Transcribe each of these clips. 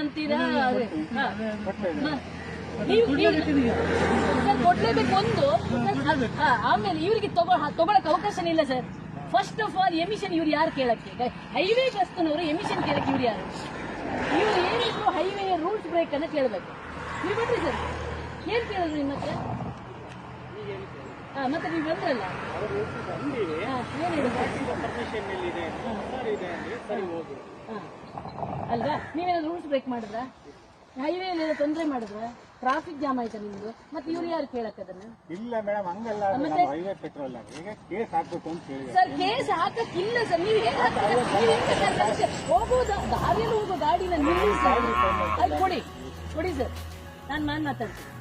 ಅಂತೀರಾ? ಕೊಡ್ಲೇಬೇಕು ಒಂದು. ಹಾ, ಆಮೇಲೆ ಇವರಿಗೆ ತಗೋ ತಗೊಳಕ್ ಅವಕಾಶನೇ ಇಲ್ಲ sir. First of all emission ಇವ್ರು ಯಾರು ಕೇಳಕ್ಕೆ? ಹೈವೇ ಗಸ್ತನವರು ಎಮಿಷನ್ ಕೇಳಕ್ಕೆ ಇವ್ರು ಯಾರು? ಇವ್ರು ಏನಿದ್ರು ಹೈವೇ ರೂಲ್ಸ್ ಬ್ರೇಕ್ ಅನ್ನ ಕೇಳಬೇಕು. ನೀವು ಬನ್ರಿ ಸರ್. ಏನ್ ಕೇಳಿದ್ರು ನಿಮ್ಮ ಹತ್ರ? ಹಾ, ಮತ್ತೆ ನೀವು ಬಂದ್ರಲ್ಲ? ಏನಿದೆ ಏನ್ ಹೇಳಿದ್ರು? ಅಲ್ವಾ? ನೀವೇನಾದ್ರು ರೂಲ್ಸ್ ಬ್ರೇಕ್ ಮಾಡಿದ್ರ? ಹೈವೇ ತೊಂದರೆ ಮಾಡಿದ್ರ? ಟ್ರಾಫಿಕ್ ಜಾಮ್ ಆಯ್ತಾ ನಿಮ್ದು? ಮತ್ತೆ ಇವ್ರು ಯಾರು ಕೇಳಕ್ ಅದನ್ನ? ಇಲ್ಲ ಮೇಡಮ್ ಹಂಗಲ್ಲ ಮತ್ತೆ? ಹೈವೇ ಪೆಟ್ರೋಲ್ ಈಗ ಕೇಸ್ ಹಾಕ್ಬೇಕು ಅಂತ ಹೇಳಿ. ಸರ್ ಕೇಸ್ ಹಾಕಕ್ಕಿಲ್ಲ ಸರ್. ನೀವು ಏನ್ ಹಾಕ್ತೀರಾ? ನೀವು ಹೆಂಗೆ ಸರ್ ಕಳಿಸಿ- ಹೋಗೋ ದಾ- ದಾರಿಯಲ್ಲಿ ಹೋಗೋ ಗಾಡಿನ ನಿಲ್ಲಿಸಿ ಕೊಡಿ. ಕೊಡಿ ಸರ್. ನಾನು ಮಾನ್ ಮಾತಾಡ್ತೀನಿ.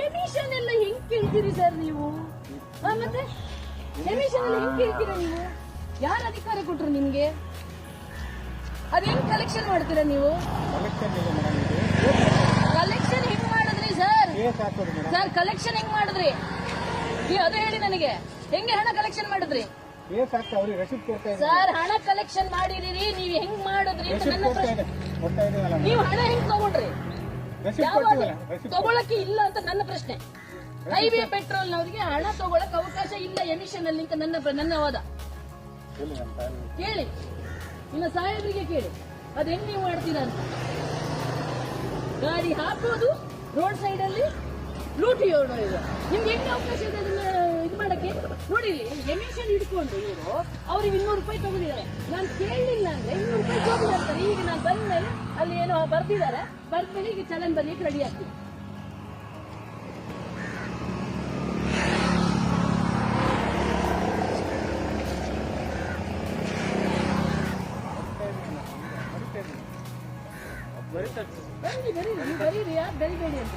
ಎಮಿಷನ್ ಎಲ್ಲ ಹೆಂಗ್ ಕೇಳ್ತೀರಿ ಸರ್ ನೀವು? ಹಾ, ಮತ್ತೆ? ಎಮಿಷನ್ ಎಲ್ಲ ಹೆಂಗ್ ಕೇಳ್ತೀರಾ ನೀವು? ಯಾರ ಅಧಿಕಾರ ಕೊಟ್ರು ನಿಮ್ಗೆ? ಅದ್ ಹೆಂಗ್ ಕಲೆಕ್ಷನ್ ಮಾಡ್ತೀರಾ ನೀವು? ಕಲೆಕ್ಷನ್ ಹೆಂಗ್ ಮಾಡಿದ್ರಿ ಸರ್ ಸರ್ ಕಲೆಕ್ಷನ್ ಹೆಂಗ್ ಮಾಡಿದ್ರಿ? ನೀವು ಅದು ಹೇಳಿ ನನಗೆ. ಹೆಂಗೆ ಹಣ ಕಲೆಕ್ಷನ್ ಮಾಡಿದ್ರಿ? ಸರ್ ಹಣ ಕಲೆಕ್ಷನ್ ಮಾಡಿದಿರಿ ನೀವು ಹೆಂಗ್ ಮಾಡಿದ್ರಿ ನೀವು ಹಣ ಹೆಂಗ್ ತಗೊಂಡ್ರಿ? ತಗೊಳಕ್ಕೆ ಇಲ್ಲ ಅಂತ ನನ್ನ ಪ್ರಶ್ನೆ. ಹೈವೇ ಪೆಟ್ರೋಲ್ ನವರಿಗೆ ಹಣ ತಗೊಳಕ್ ಅವಕಾಶ ಇಲ್ಲ ಎಮಿಷನ್ ಅಲ್ಲಿ ಅಂತ ನನ್ನ ನನ್ನ ವಾದ. ಹೇಳಿ. ಇನ್ನು ಸಾಹೇಬರಿಗೆ ಕೇಳಿ. ಅದ್ ಹೆಂಗ್ ನೀವು ಮಾಡ್ತೀರಾ ಅಂತ. ಗಾಡಿ ಹಾಕೋದು ರೋಡ್ ಸೈಡ್ ಅಲ್ಲಿ ಲೂಟಿ ನಿಮ್ಗೆ ಹೆಂಗ್ ಅವಕಾಶ ಇದೆ ಅದನ್ನ ಇದು ಮಾಡಕ್ಕೆ? ನೋಡಿ ಎಮಿಷನ್ ಹಿಡ್ಕೊಂಡು ಇವರು, ಅವ್ರಿಗೆ ಇನ್ನೂರು ರೂಪಾಯಿ ತಗೊಂಡಿದ್ದಾರೆ. ನಾನು ಕೇಳಲಿಲ್ಲ ಅಂದ್ರೆ ಇನ್ನೂರು ರೂಪಾಯಿ ತಗೊಂಡಿರ್ತಾರೆ ಈಗ ನಾನು ಬಂದ್ಮೇಲೆ ಅಲ್ಲಿ ಏನೋ ಬರ್ತಿದ್ದಾರೆ. ಬರ್ತೀನಿ ಈಗ ಚಲನ್ ಬರ್ಲಿಕ್ಕೆ ರೆಡಿ ಆಗ್ತೀನಿ ಬರೀರಿ ನೀವು ಬರೀರಿ ಬರಿಬೇಡಿ ಅಂತ.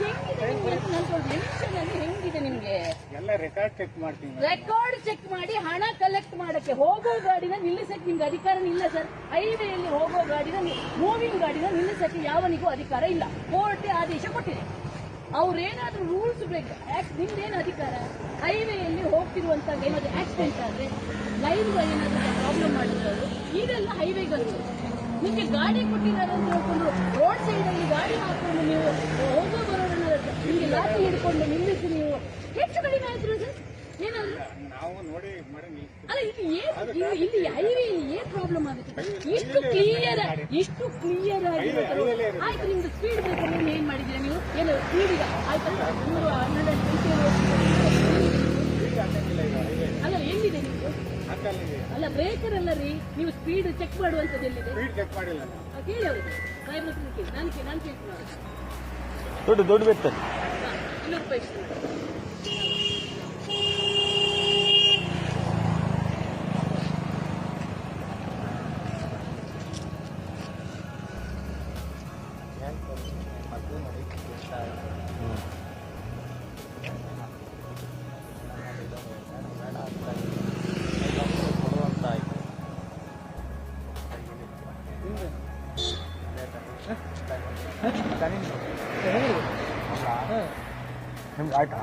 ಹೆಂಗಿದೆ ನಿಮ್ಗೆ? ಅಂತ ನನ್ಕೊಂಡು ಎಮಿಷನ್ ಹೆಂಗಿದೆ ನಿಮ್ಗೆ? ಎಲ್ಲ ರೆಕಾರ್ಡ್ ಚೆಕ್ ಮಾಡ್ತೀನಿ ರೆಕಾರ್ಡ್ ಚೆಕ್ ಮಾಡಿ ಹಣ ಕಲೆಕ್ಟ್ ಮಾಡಕ್ಕೆ ಹೋಗೋ ಗಾಡಿನ ನಿಲ್ಲಿಸಕ್ಕೆ ನಿಮ್ಗೆ ಅಧಿಕಾರ ಇಲ್ಲ ಸರ್ ಹೈವೇಯಲ್ಲಿ ಹೋಗೋ ಗಾಡಿನ ಮೂವಿಂಗ್ ಗಾಡಿನ ನಿಲ್ಲಿಸಕ್ಕೆ ಯಾವನಿಗೂ ಅಧಿಕಾರ ಇಲ್ಲ. ಕೋರ್ಟ್ ಆದೇಶ ಕೊಟ್ಟಿದೆ. ಅವ್ರೇನಾದ್ರೂ ರೂಲ್ಸ್ ಬ್ರೇಕ್ ನಿಮ್ದೇನು ಅಧಿಕಾರ? ಹೈವೇಯಲ್ಲಿ ಹೋಗ್ತಿರುವಂತ ಏನಾದ್ರು ಆಕ್ಸಿಡೆಂಟ್ ಆದ್ರೆ ಲೈನ್ ಏನಾದ್ರೂ ಪ್ರಾಬ್ಲಮ್ ಮಾಡಿದ್ರು ಈಗೆಲ್ಲ ಇದೆಲ್ಲ ಹೈವೇಗಂತು ನಿಮ್ಗೆ ಗಾಡಿ ಕೊಟ್ಟಿದ್ದಾರೆ ಅಂತ ಹೇಳ್ಕೊಂಡು ರೋಡ್ ಸೈಡ್ ಅಲ್ಲಿ ಗಾಡಿ ಹಾಕೊಂಡು ನೀವು ಹೋಗೋ ಬರೋರನ್ನ ನಿಮಗೆ ಲಾಠಿ ಹಿಡ್ಕೊಂಡು ನಿಲ್ಲಿಸಿ ನೀವು. ಹೆಚ್ಚು ಕಡಿಮೆ ಆಯ್ತು ಸರ್ ಏನಾದ್ರು? ಅಲ್ಲ ಇಲ್ಲಿ ಏನು ಇಲ್ಲಿ- ಇಲ್ಲಿ ಹೈವೇ ಏನ್ ಪ್ರಾಬ್ಲಮ್ ಆಗುತ್ತೆ? ಇಷ್ಟು ಕ್ಲಿಯರ್ ಇಷ್ಟು ಕ್ಲಿಯರ್ ಆಗಿ ಆಯ್ತು ನಿಮ್ದು ಸ್ಪೀಡ್ ಬೇಕು ಏನು ಏನ್ ಮಾಡಿದ್ದೀರಾ ನೀವು? ಏನು ಸ್ಪೀಡ್ ಈಗ? ಆಯ್ತು? ನೂರು ಹನ್ನೆರಡು ಅಲ್ಲ ಅಲ್ಲ ರೀ ನೀವು ಸ್ಪೀಡ್ ಚೆಕ್ ಮಾಡುವಂತದ್ದು ಎಲ್ಲಿದೆ ಸ್ಪೀಡ್ ಚೆಕ್ ಮಾಡಿಲ್ಲ. ಆ, ಕೇಳಿ ಅವರಿಗೆ ಹತ್ರ ಕೇಳಿ ನಾನು ಕೇಳ್ತೀನಿ ಅವ್ರಿಗೆ. ದೊಡ್ಡ ದೊಡ್ಡ ಬೆತ್ತ ಹಾ, ಇನ್ನೂರು ರೂಪಾಯಿ ಇಷ್ಟು. ನಿಮ್ಗೆ ಆಯ್ತಾ?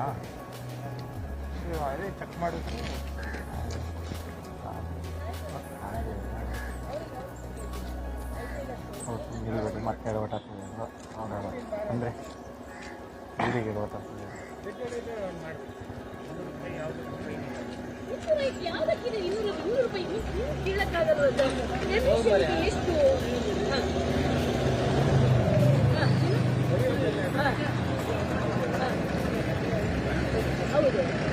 ಅದೇ ಚೆಕ್ ಮಾಡಿದ್ರು ನಿಲ್ಬೇಕು ಮತ್ತೆ ಎಡವಟ್ಟಾಗ್ತದೆ ಅಂದರೆ. ಊರಿಗೆ ಅಂದರೆ ಐತಿ, ಯಾವ್ದಕ್ಕಿದೆ ಇನ್ನೂರು Hollywood.